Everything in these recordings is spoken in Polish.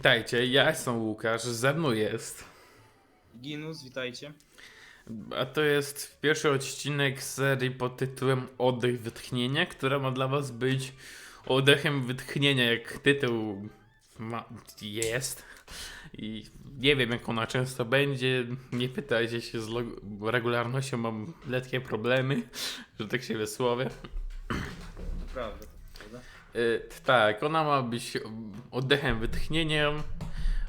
Witajcie, ja jestem Łukasz, ze mną jest. Ginus, witajcie. A to jest pierwszy odcinek serii pod tytułem Oddech Wytchnienia, która ma dla was być oddechem wytchnienia, jak tytuł ma, jest. I nie wiem, jak ona często będzie. Nie pytajcie się, z regularnością mam letkie problemy, że tak się wysłowię. Prawda. Y, tak, ona ma być oddechem wytchnienia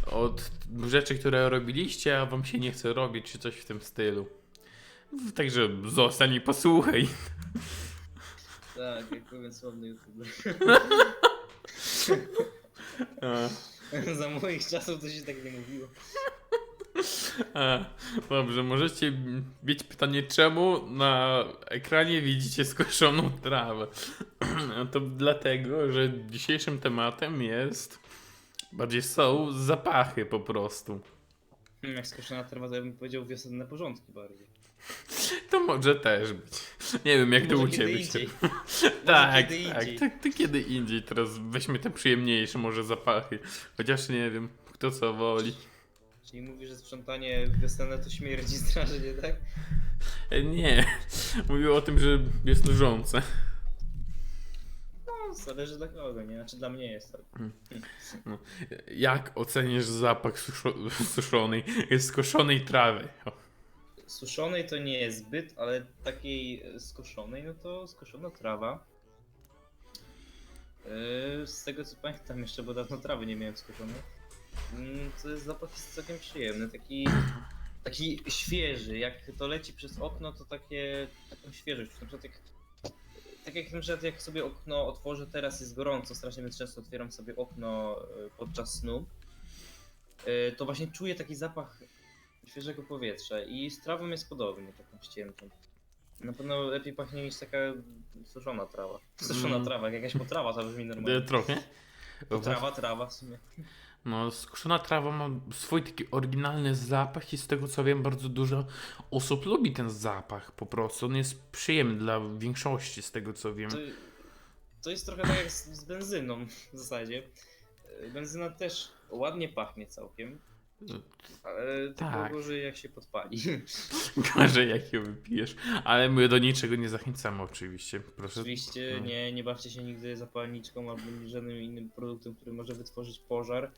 od rzeczy, które robiliście, a wam się nie chce robić, czy coś w tym stylu. Także zostań i posłuchaj. Tak, jak powiem sławny youtuber. Za moich czasów to się tak nie mówiło. A, dobrze, możecie mieć pytanie, czemu na ekranie widzicie skoszoną trawę? To dlatego, że dzisiejszym tematem jest bardziej są zapachy po prostu. Hmm, Jak skoszona trawa, to ja bym powiedział wiosenne porządki bardziej. To może też być. Nie wiem, jak to u kiedy ciebie indziej. się. Tak, kiedy tak, indziej. tak, to kiedy indziej. Teraz weźmy te przyjemniejsze może zapachy. Chociaż nie wiem, kto co woli. Czyli mówi, że sprzątanie wiosenne to śmierdzi strasznie, tak? E, Nie, mówił o tym, że jest nużące. No, zależy dla kogo, nie? Znaczy dla mnie jest tak. Jak ocenisz zapach suszo- suszonej, skoszonej trawy? O, Suszonej to nie jest zbyt, ale takiej e, skoszonej, no to skoszona trawa. Yy, z tego co pamiętam jeszcze, bo dawno trawy nie miałem skoszonej. Mm, To jest zapach jest całkiem przyjemny, taki, taki świeży. Jak to leci przez okno, to takie taką świeżość. Na przykład jak, tak jak na przykład jak sobie okno otworzę, teraz jest gorąco, strasznie więc często otwieram sobie okno e, podczas snu. e, To właśnie czuję taki zapach świeżego powietrza i z trawą jest podobnie, taką ściętą. Na pewno lepiej pachnie niż taka suszona trawa. Suszona Mm. trawa, jak jakaś potrawa to brzmi e, normalnie. Trochę. Trawa, trawa w sumie. No, skoszona trawa ma swój taki oryginalny zapach i z tego co wiem, bardzo dużo osób lubi ten zapach po prostu. On jest przyjemny dla większości z tego co wiem. To, to jest trochę tak jak z, z benzyną w zasadzie. Benzyna też ładnie pachnie całkiem, ale Tak. tak. gorzej jak się podpali. Gorzej jak ją wypijesz. Ale my do niczego nie zachęcamy oczywiście. Proszę. Oczywiście no. nie, nie bawcie się nigdy zapalniczką albo żadnym innym produktem, który może wytworzyć pożar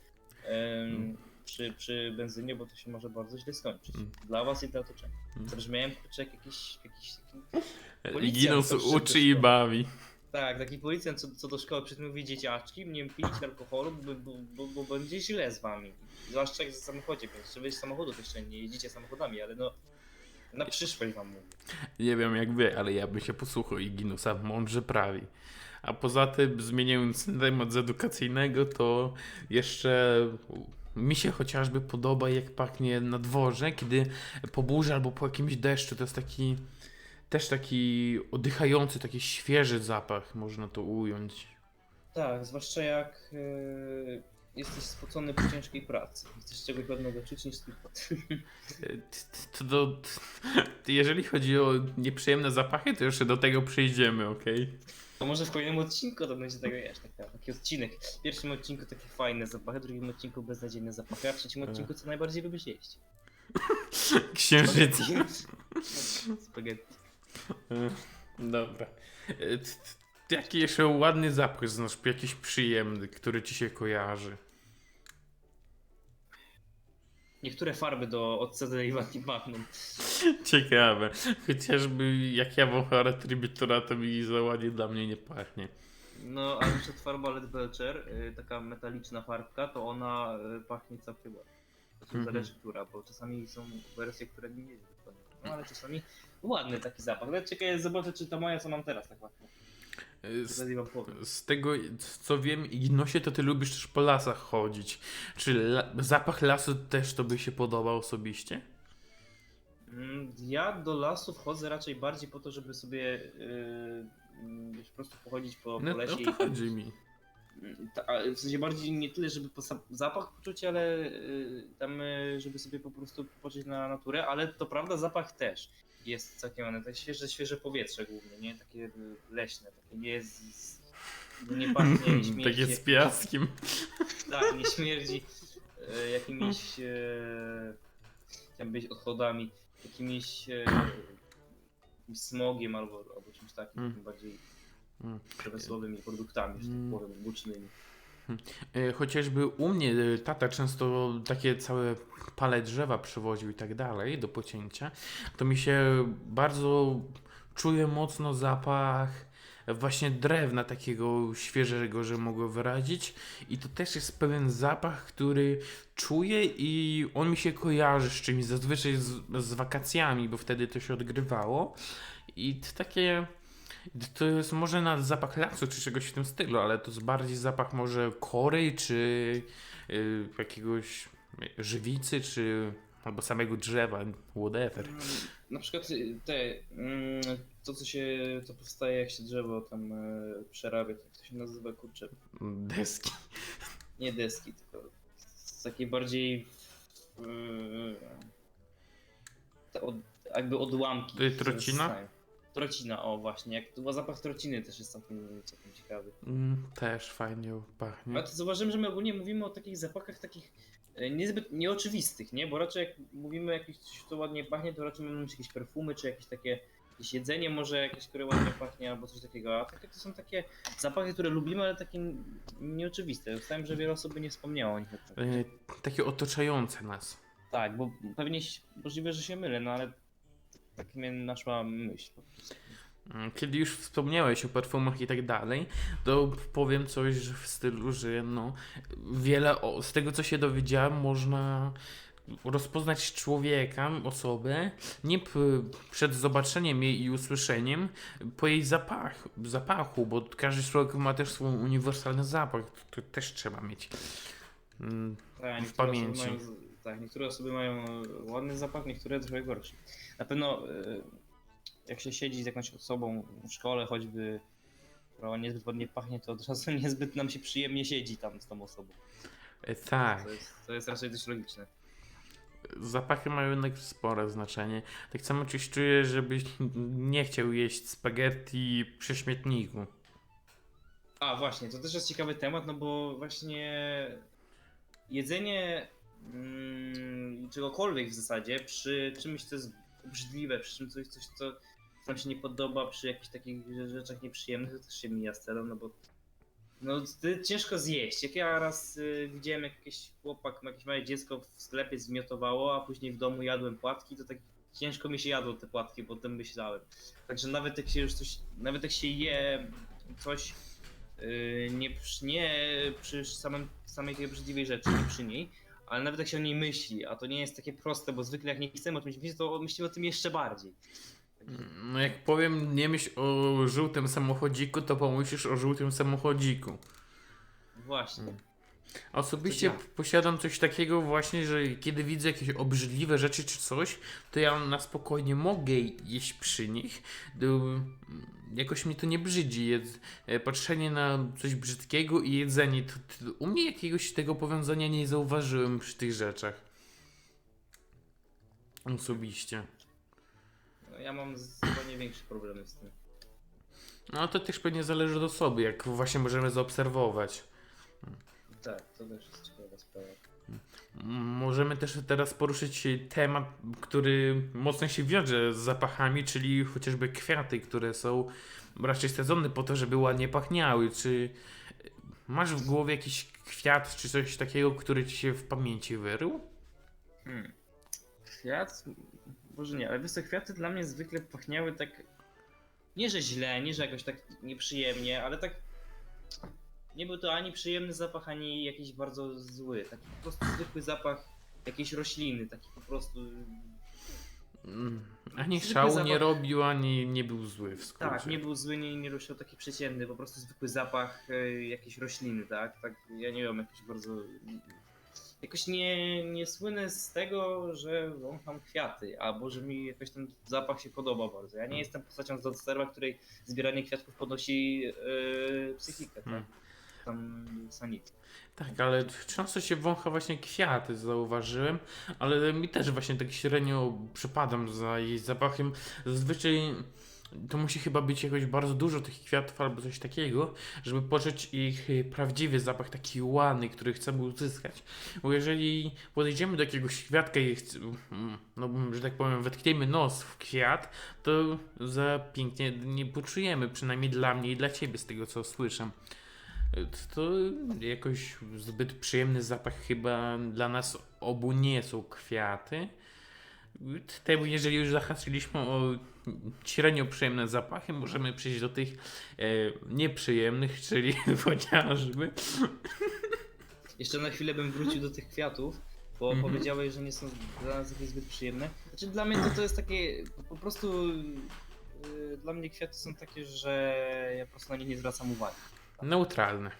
Mm. przy, przy benzynie, bo to się może bardzo źle skończyć. Mm. Dla was i dla otoczenia. Mm. Kurczę jak jakiś, jakiś taki... To wszędzie uczy i bawi. Tak, taki policjant co, co do szkoły przed tym mówi dzieciaczki, nie pić alkoholu, bo, bo, bo, bo będzie źle z wami. Zwłaszcza jak w samochodzie, więc żeby z samochodów jeszcze nie jeździcie samochodami, ale no na przyszłość wam mówię. Nie wiem jak wy, ale ja bym się posłuchał i Ginusa mądrze prawi. A poza tym, zmieniając temat z edukacyjnego, to jeszcze mi się chociażby podoba, jak pachnie na dworze, kiedy po burzy albo po jakimś deszczu. To jest taki też taki oddychający, taki świeży zapach, można to ująć. Tak, zwłaszcza jak yy, jesteś spocony po ciężkiej pracy. Chcesz czegoś ładnego czuć niż To do, jeżeli chodzi o nieprzyjemne zapachy, to jeszcze do tego przejdziemy, okej? To może w kolejnym odcinku to będzie tego wiesz, taka, taki odcinek. W pierwszym odcinku takie fajne zapachy, w drugim odcinku beznadziejne zapachy, a w trzecim E. odcinku co najbardziej lubisz jeść. Księżyc. Spaghetti. E, Dobra. E, Jaki jeszcze ładny zapach znasz, jakiś przyjemny, który ci się kojarzy? Niektóre farby do odcedyliwacji pachną. Ciekawe. Chociażby jak ja wącham Retributora, to mi za ładnie dla mnie nie pachnie. No, a jeszcze farba Led Belcher, y, taka metaliczna farbka, to ona y, pachnie całkiem ładnie. To Mhm. zależy która, bo czasami są wersje, które nie jest. No ale czasami ładny taki zapach. Nawet ciekawe zobaczę, czy ta moja, co mam teraz, tak pachnie. E, Z, z tego co wiem, Ignosie, to ty lubisz też po lasach chodzić. Czy la, zapach lasu też tobie się podoba osobiście? Mm, Ja do lasu wchodzę raczej bardziej po to, żeby sobie yy, mm, po prostu pochodzić po, po No, lesie o i to chodzi mi. Mm, Ta, w sensie bardziej nie tyle, żeby po zapach poczuć, ale y, tam, y, żeby sobie po prostu popatrzeć na naturę, ale to prawda, zapach też jest całkiem ładny. To świeże, świeże powietrze głównie, nie? Takie leśne, takie nie jest nie pachnie, nie śmierdzi. Takie z piaskiem. Tak, nie śmierdzi e, jakimiś e, chciałem być odchodami, jakimiś e, smogiem albo, albo czymś takim, Mm. bardziej Mm. przemysłowymi produktami, że tak Mm. powiem, bucznymi. E, Chociażby u mnie e, tata często takie całe pale drzewa przywoził i tak dalej do pocięcia, to mi się bardzo czuje mocno zapach właśnie drewna takiego świeżego, że mogę wyrazić. I to też jest pewien zapach, który czuję i on mi się kojarzy z czymś, zazwyczaj z, z wakacjami, bo wtedy to się odgrywało. I to takie to jest może na zapach lasu czy czegoś w tym stylu, ale to jest bardziej zapach może kory czy y, jakiegoś żywicy czy albo samego drzewa, whatever. Na przykład y, te, mm, to co się, co powstaje jak się drzewo tam e, przerabia, to jak to się nazywa, kurczę, Deski. nie deski, tylko z takiej bardziej yy, od, jakby odłamki. Trocina? Trocina, o właśnie, jak to zapach trociny też jest całkiem, całkiem ciekawy. Mm, Też fajnie pachnie. Ale to zauważyłem, że my ogólnie mówimy o takich zapachach takich e, niezbyt nieoczywistych, nie? Bo raczej jak mówimy jakieś coś, co ładnie pachnie, to raczej mamy jakieś perfumy, czy jakieś takie jakieś jedzenie może jakieś, które ładnie pachnie, albo coś takiego. A takie to są takie zapachy, które lubimy, ale takie nieoczywiste. Myślałem, że wiele osób by nie wspomniało o nich. Y, Takie otaczające nas. Tak, bo pewnie możliwe, że się mylę, no ale tak mnie naszła myśl. Mm, Kiedy już wspomniałeś o perfumach i tak dalej, to powiem coś w stylu, że no, wiele o, z tego co się dowiedziałem, można rozpoznać człowieka, osobę, nie przed zobaczeniem jej i usłyszeniem, po jej zapach, zapachu, bo każdy człowiek ma też swój uniwersalny zapach, to, też trzeba mieć. Mm, Tak, W pamięci. Tak, niektóre osoby mają ładny zapach, niektóre trochę gorszy. Na pewno e, jak się siedzi z jakąś osobą w szkole choćby, która niezbyt ładnie pachnie, to od razu niezbyt nam się przyjemnie siedzi tam z tą osobą. e, tak. To jest, to jest raczej dość logiczne. Zapachy mają jednak spore znaczenie. Tak samo coś czuję, żebyś nie chciał jeść spaghetti przy śmietniku. A właśnie, to też jest ciekawy temat, no bo właśnie jedzenie mm, czegokolwiek w zasadzie przy czymś, co jest obrzydliwe, przy czymś coś, coś co nam się nie podoba, przy jakichś takich rzeczach nieprzyjemnych, to też się mija z celem, no bo no, ciężko zjeść. Jak ja raz y, widziałem jak jakiś chłopak, jakieś małe dziecko w sklepie zmiotowało, a później w domu jadłem płatki, to tak ciężko mi się jadło te płatki, bo o tym myślałem. Także nawet jak się już coś, nawet jak się je coś Yy, nie, nie przy samym, samej tej obrzydliwej rzeczy, nie przy niej, ale nawet jak się o niej myśli, a to nie jest takie proste, bo zwykle jak nie chcemy o czymś myśleć, to myślimy o tym jeszcze bardziej. No jak powiem, nie myśl o żółtym samochodziku, to pomyślisz o żółtym samochodziku. Właśnie. Mm. Osobiście ja. posiadam coś takiego właśnie, że kiedy widzę jakieś obrzydliwe rzeczy czy coś, to ja na spokojnie mogę jeść przy nich. To, jakoś mnie to nie brzydzi. Jedz, e, patrzenie na coś brzydkiego i jedzenie. To, to, u mnie jakiegoś tego powiązania nie zauważyłem przy tych rzeczach. Osobiście. No, ja mam z- chyba nie większe problemy z tym. No to też pewnie zależy od osoby, jak właśnie możemy zaobserwować. Tak, to też jest ciekawa sprawa. Możemy też teraz poruszyć temat, który mocno się wiąże z zapachami, czyli chociażby kwiaty, które są raczej sadzone po to, żeby ładnie pachniały. Czy masz w głowie jakiś kwiat, czy coś takiego, który ci się w pamięci wyrył? Hmm. Kwiat? Może nie, ale wiesz kwiaty dla mnie zwykle pachniały tak, nie że źle, nie że jakoś tak nieprzyjemnie, ale tak nie był to ani przyjemny zapach, ani jakiś bardzo zły. Taki po prostu zwykły zapach jakiejś rośliny, taki po prostu... Mm, Ani Zwykły szału zapach. nie robił, ani nie był zły w skrócie. Tak, nie był zły, nie, nie ruszał taki przeciętny, po prostu zwykły zapach e, jakiejś rośliny, tak? Tak, ja nie wiem, jakiś bardzo... Jakoś nie, nie słynę z tego, że wącham kwiaty, albo że mi jakoś ten zapach się podoba bardzo. Ja nie jestem postacią z Dodsterwa, której zbieranie kwiatków podnosi e, psychikę, tak? Hmm. Tam. Tak, ale często się wącha właśnie kwiaty, zauważyłem, ale mi też właśnie tak średnio przypadam za jej zapachem. Zazwyczaj to musi chyba być jakoś bardzo dużo tych kwiatów albo coś takiego, żeby poczuć ich prawdziwy zapach, taki ładny, który chcemy uzyskać. Bo jeżeli podejdziemy do jakiegoś kwiatka i no, że tak powiem, wetkniemy nos w kwiat, to za pięknie nie poczujemy, przynajmniej dla mnie i dla ciebie, z tego co słyszę. Y, To jakoś zbyt przyjemny zapach chyba dla nas obu nie są kwiaty. Temu, jeżeli już zahaczyliśmy o średnio przyjemne zapachy, możemy przejść do tych e, nieprzyjemnych, czyli chociażby. Jeszcze na chwilę bym wrócił do tych kwiatów, bo Mhm. powiedziałeś, że nie są dla nas jakieś zbyt przyjemne. Znaczy dla mnie to, to jest takie, po prostu yy, dla mnie kwiaty są takie, że ja po prostu na nie nie zwracam uwagi. Neutralne.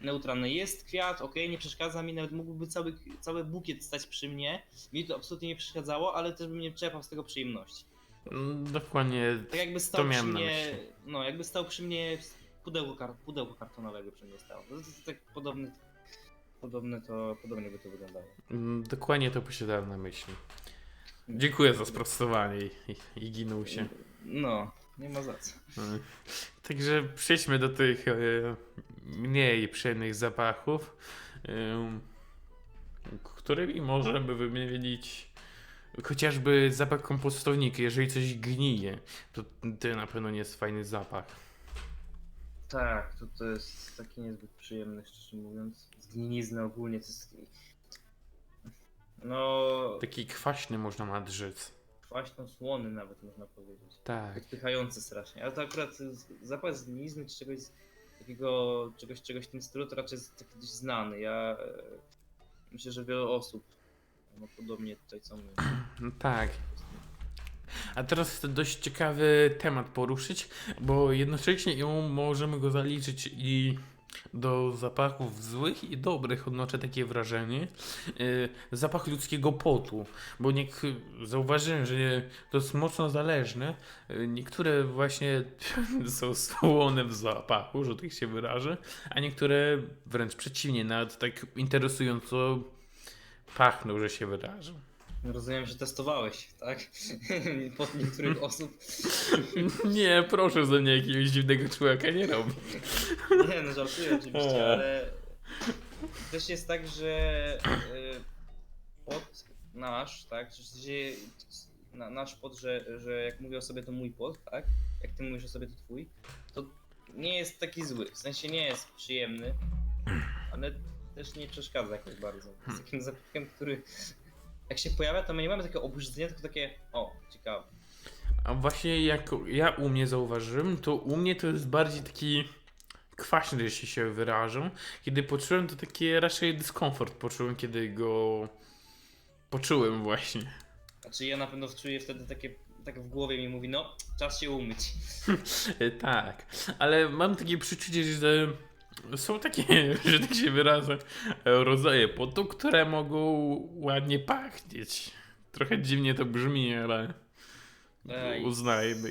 Neutralny jest kwiat, ok, nie przeszkadza mi, nawet mógłby cały, cały bukiet stać przy mnie. Mi to absolutnie nie przeszkadzało, ale też bym nie czerpał z tego przyjemności. Mm, Dokładnie. Tak jakby stał przy miałem na mnie, myśli. no jakby stał przy mnie pudełko, kar pudełko kartonowego przy mnie stało. To, to, to tak podobne, podobne to, podobnie by to wyglądało. Mm, Dokładnie to posiadałem na myśli. Dziękuję za sprostowanie i, i, i ginął się. No, nie ma za co. Mm. Także przejdźmy do tych e, mniej przyjemnych zapachów, em, którymi możemy wymienić chociażby zapach kompostownika. Jeżeli coś gnije, to to na pewno nie jest fajny zapach. Tak, to, to jest taki niezbyt przyjemny, szczerze mówiąc. Zgnilizny ogólnie to jest... No, Taki kwaśny można nadrzec. Kwaśno-słony nawet można powiedzieć. Tak. Odpychający strasznie. Ale to akurat z- zapach zgnilizny czy czegoś takiego, czegoś, czegoś w tym stylu to raczej jest taki znany. Ja e, myślę, że wiele osób no, podobnie tutaj co my. No tak. A teraz dość ciekawy temat poruszyć, bo jednocześnie ją możemy go zaliczyć i do zapachów złych i dobrych, odnoszę takie wrażenie. Yy, zapach ludzkiego potu, bo niek- zauważyłem, że to jest mocno zależne. Yy, Niektóre właśnie są słone w zapachu, że tak się wyrażę, a niektóre wręcz przeciwnie, nawet tak interesująco pachną, że się wyrażę. Rozumiem, że testowałeś, tak? Pod niektórych osób. Nie, proszę ze mnie jakiegoś dziwnego człowieka nie robić. Nie, no żartuję oczywiście, ale też jest tak, że y, pod nasz, tak, na, nasz pod, że, że jak mówię o sobie to mój pod, tak, jak ty mówisz o sobie to twój, to nie jest taki zły, w sensie nie jest przyjemny, ale też nie przeszkadza jakoś bardzo. Jest takim zapachem, który jak się pojawia, to my nie mamy takiego obrzydzenia, tylko takie, o, ciekawe. A właśnie jak ja u mnie zauważyłem, to u mnie to jest bardziej taki kwaśny, jeśli się wyrażę. Kiedy poczułem, to taki raczej dyskomfort poczułem, kiedy go poczułem właśnie. Znaczy ja na pewno czuję wtedy takie, tak w głowie mi mówi, no, czas się umyć. Tak, ale mam takie przeczucie, że są takie, że tak się wyrażę, rodzaje potu, które mogą ładnie pachnieć. Trochę dziwnie to brzmi, ale Ej. uznajmy.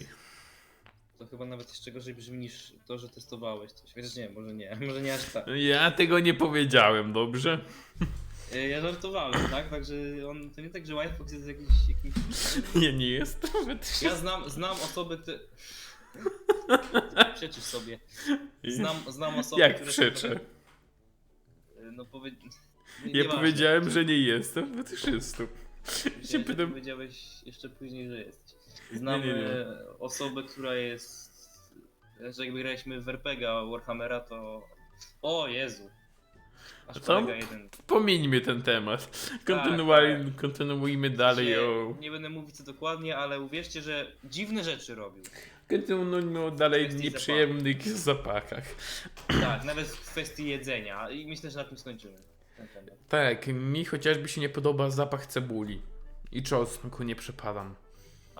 To chyba nawet jeszcze gorzej brzmi niż to, że testowałeś coś. Chociaż nie, może nie, może nie aż tak. Ja tego nie powiedziałem, dobrze? E, Ja żartowałem, tak? Także on, to nie tak, że Whitefox jest jakiś... jakiś... Nie, nie jest. Ja znam, znam osoby, ty... Przeczysz sobie. Znam, znam osoby, Jak które... przeczę? E, No powie... nie- Ja powiedziałem, że nie jestem fetyszystą. Myślałem, się że pytam- powiedziałeś jeszcze później, że jesteś. Znam Nie, nie, nie. e, osobę, która jest... Że jakby graliśmy w RPGa Warhammera, to... O Jezu! Aż Co? kolega jeden Pomieńmy ten temat. Tak, Kontynuujmy, kontynuujmy dalej Nie, o... nie będę mówić co dokładnie, ale uwierzcie, że dziwne rzeczy robił. Kontynuujmy o dalej Kwestii nieprzyjemnych zapachach. Tak, nawet w kwestii jedzenia. I myślę, że na tym skończymy. ten temat. Tak, mi chociażby się nie podoba zapach cebuli. I czosnku nie przepadam.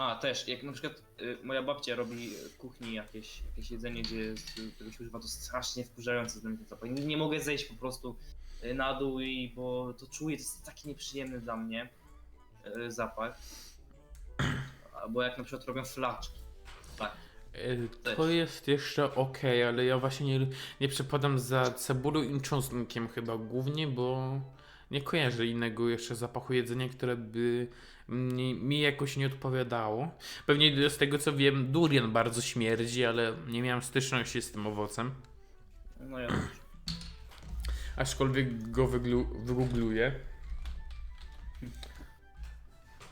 A, też, jak na przykład y, moja babcia robi w kuchni jakieś, jakieś jedzenie, gdzie jest- tego się używa, to strasznie wkurzające dla mnie ten zapach. Nie, nie mogę zejść po prostu y, na dół, i, bo to czuję, to jest taki nieprzyjemny dla mnie y, zapach. Albo jak na przykład robią flaczki. Tak. Też. To jest jeszcze ok, ale ja właśnie nie, nie przepadam za cebulą i czosnkiem chyba głównie, bo Nie kojarzę innego jeszcze zapachu jedzenia, które by mi, mi jakoś nie odpowiadało. Pewnie z tego co wiem, durian bardzo śmierdzi, ale nie miałem styczności z tym owocem. No ja też. Aczkolwiek go wygoogluję.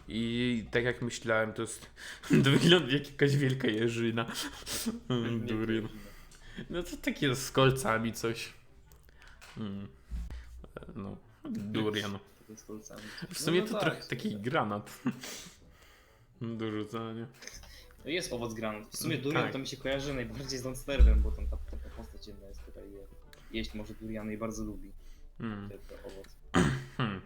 I tak jak myślałem, to jest. To wygląda jak jakaś wielka jeżyna. Durian. No to takie z kolcami coś. Mm. No, durian. W sumie No, to no trochę tak, taki granat. Do rzucania. To jest owoc granat. W sumie Mm, durian tak. to mi się kojarzy najbardziej z Donsterwem, bo tam ta, taka postać jedna jest, która je, jeść może duriany i bardzo lubi Mm. owoc. Hmm.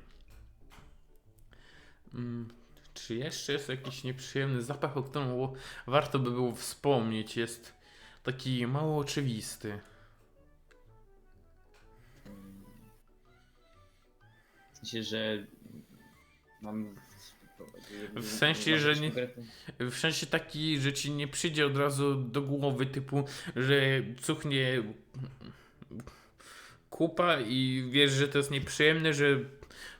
Mm. Czy jeszcze jest jakiś nieprzyjemny zapach, o którym warto by było wspomnieć? Jest taki mało oczywisty. Sensie, że mam... W sensie, że nie- W sensie taki, że ci nie przyjdzie od razu do głowy typu, że cuchnie kupa i wiesz, że to jest nieprzyjemne, że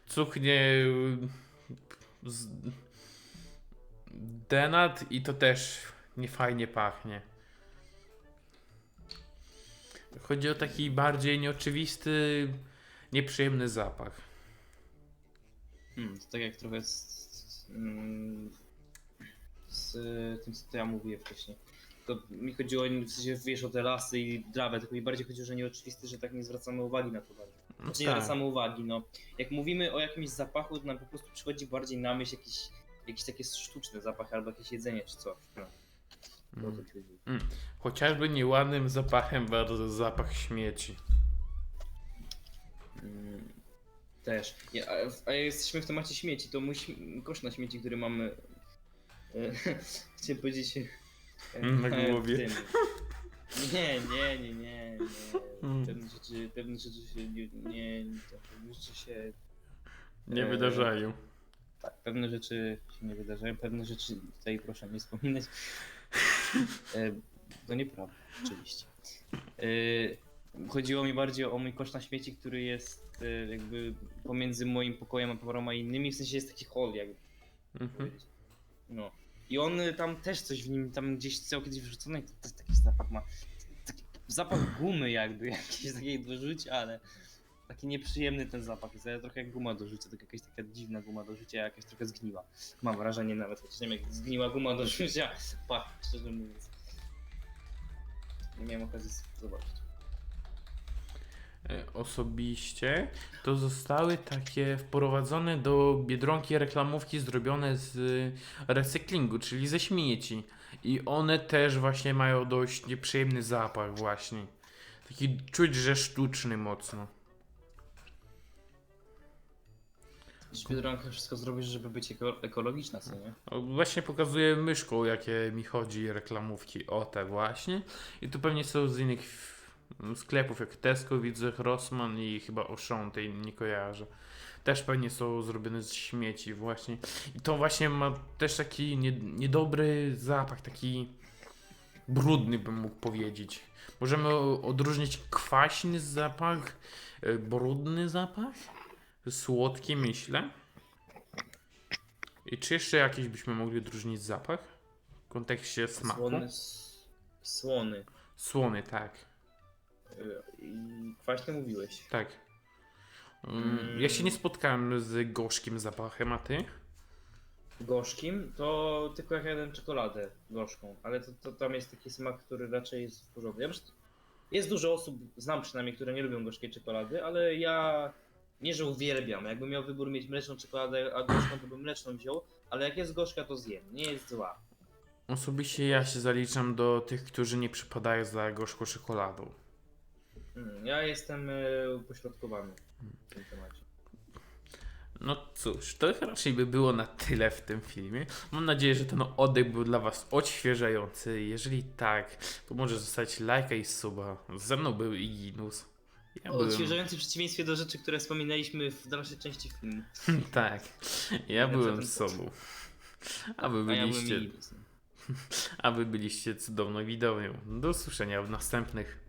cuchnie z... denat i to też niefajnie pachnie. Chodzi o taki bardziej nieoczywisty, nieprzyjemny zapach. Hmm, to tak jak trochę z, z, mm, z tym, co ja mówiłem wcześniej. To mi chodziło, w sensie, wiesz, o te lasy i trawę, tylko mi bardziej chodziło, że nieoczywisty, że tak nie zwracamy uwagi na to bardzo. No Znaczy nie tak. zwracamy uwagi, no. Jak mówimy o jakimś zapachu, to nam po prostu przychodzi bardziej na myśl jakiś, jakiś taki sztuczny zapach albo jakieś jedzenie czy coś. No, Mm. chodziło. Chociażby nieładnym zapachem bardzo zapach śmieci. Mm, Też. Ja, a, jesteśmy w temacie śmieci, to mój śm- kosz na śmieci, który mamy. E, chciałem powiedzieć. e, Na e, głowie. w tym. Nie, nie, nie, nie. nie. Mm. Pewne rzeczy, pewne rzeczy się nie, nie to, pewne rzeczy się. Nie Eee, wydarzają. Tak, pewne rzeczy się nie wydarzają, pewne rzeczy tutaj proszę nie wspominać. E, to nieprawda, oczywiście. E, chodziło mi bardziej o mój kosz na śmieci, który jest e, jakby pomiędzy moim pokojem a paroma innymi, w sensie jest taki hol jakby Mhm. powiedzieć. No. I on y, tam też coś w nim tam gdzieś został kiedyś wyrzucony i to, to taki zapach ma. Taki zapach gumy jakby, jakiś takiej do rzucia, ale taki nieprzyjemny ten zapach. Jest ale trochę jak guma do rzucia, tak jakaś taka dziwna guma do rzucia, jakaś trochę zgniła. Mam wrażenie nawet, chociaż nie wiem jak zgniła guma do rzucia, pach, szczerze mówiąc. Nie miałem okazji zobaczyć. E, Osobiście to zostały takie wprowadzone do biedronki reklamówki zrobione z recyklingu, czyli ze śmieci. I one też właśnie mają dość nieprzyjemny zapach właśnie. Taki czuć, że sztuczny mocno. Biedronka wszystko zrobisz, żeby być eko- ekologiczna, co nie? Właśnie pokazuję myszką, jakie mi chodzi reklamówki. O te właśnie. I tu pewnie są z innych sklepów, jak Tesco, widzę, Rossmann i chyba Auchan, tej nie kojarzę. Też pewnie są zrobione z śmieci właśnie. I to właśnie ma też taki nie, niedobry zapach, taki brudny bym mógł powiedzieć. Możemy odróżnić kwaśny zapach, e, brudny zapach, słodki myślę. I czy jeszcze jakiś byśmy mogli odróżnić zapach? W kontekście smaku? Słony. Słony. Słony, tak. I kwaśny mówiłeś. Tak. Mm, Ja się nie spotkałem z gorzkim zapachem, a ty? gorzkim, to tylko jak jadłem czekoladę gorzką, ale to, to tam jest taki smak, który raczej jest w porządku. Ja jest dużo osób, znam przynajmniej, które nie lubią gorzkiej czekolady, ale ja nie, że uwielbiam. Jakbym miał wybór mieć mleczną czekoladę, a gorzką, to bym mleczną wziął, ale jak jest gorzka, to zjem. Nie jest zła. Osobiście ja się zaliczam do tych, którzy nie przypadają za gorzką czekoladą. Mm, Ja jestem e, upośrodkowany w tym temacie. No cóż, to raczej by było na tyle w tym filmie. Mam nadzieję, że ten oddech był dla Was odświeżający. Jeżeli tak, to może zostać lajka i suba. Ze mną był Iginus. Ja byłem... Odświeżający w przeciwieństwie do rzeczy, które wspominaliśmy w dalszej części filmu. Tak, ja byłem sobą. A wy ja byliście, a wy byliście cudowną widownią. Do usłyszenia w następnych